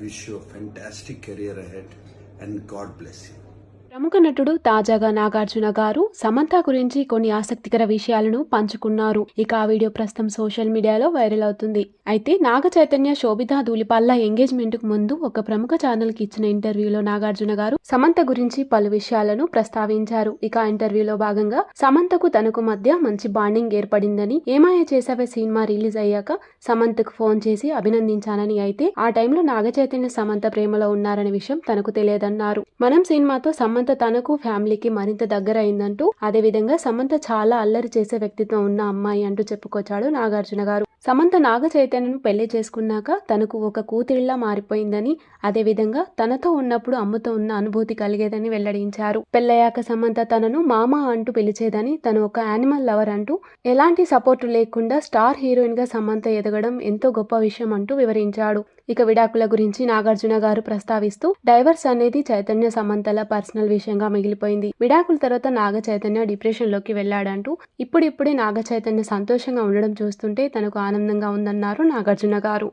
Wish you a fantastic career ahead and God bless you. ప్రముఖ నటుడు తాజాగా నాగార్జున గారు సమంత గురించి కొన్ని ఆసక్తికర విషయాలను పంచుకున్నారు. ఇక ఆ వీడియో ప్రస్తుతం సోషల్ మీడియాలో వైరల్ అవుతుంది. అయితే నాగ చైతన్య శోభిత ధూళిపాల్ల ఎంగేజ్మెంట్కు ముందు ఒక ప్రముఖ ఛానల్కి ఇచ్చిన ఇంటర్వ్యూలో నాగార్జున గారు సమంత గురించి పలు విషయాలను ప్రస్తావించారు. ఇక ఇంటర్వ్యూలో భాగంగా సమంతకు తనకు మధ్య మంచి బాండింగ్ ఏర్పడిందని ఏమాయ చేసావే సినిమా రిలీజ్ అయ్యాక సమంతకు ఫోన్ చేసి అభినందించానని అయితే ఆ టైంలో నాగ చైతన్య సమంత ప్రేమలో ఉన్నారనే విషయం తనకు తెలియదన్నారు. మనం సినిమాతో సమంత తనకు ఫ్యామిలీకి మరింత దగ్గర అయిందంటూ అదేవిధంగా సమంత చాలా అల్లరి చేసే వ్యక్తిత్వం ఉన్న అమ్మాయి అంటూ చెప్పుకొచ్చాడు నాగార్జున గారు. సమంత నాగ చైతన్యను పెళ్ళి చేసుకున్నాక తనకు ఒక కూతురిలా మారిపోయిందని అదేవిధంగా తనతో ఉన్నప్పుడు అమ్మతో ఉన్న అనుభూతి కలిగేదని వెల్లడించారు. పెళ్ళయ్యాక సమంత తనను మామ అంటూ పిలిచేదని తను ఒక యానిమల్ లవర్ అంటూ ఎలాంటి సపోర్టు లేకుండా స్టార్ హీరోయిన్గా సమంత ఎదగడం ఎంతో గొప్ప విషయం అంటూ వివరించాడు. ఇక విడాకుల గురించి నాగార్జున గారు ప్రస్తావిస్తూ డైవర్స్ అనేది చైతన్య సమంతల పర్సనల్ విషయంగా మిగిలిపోయింది. విడాకుల తర్వాత నాగ చైతన్య డిప్రెషన్లోకి వెళ్ళాడంటూ ఇప్పుడిప్పుడే నాగ చైతన్య సంతోషంగా ఉండడం చూస్తుంటే తనకు ఆనందంగా ఉందన్నారు నాగార్జున గారు.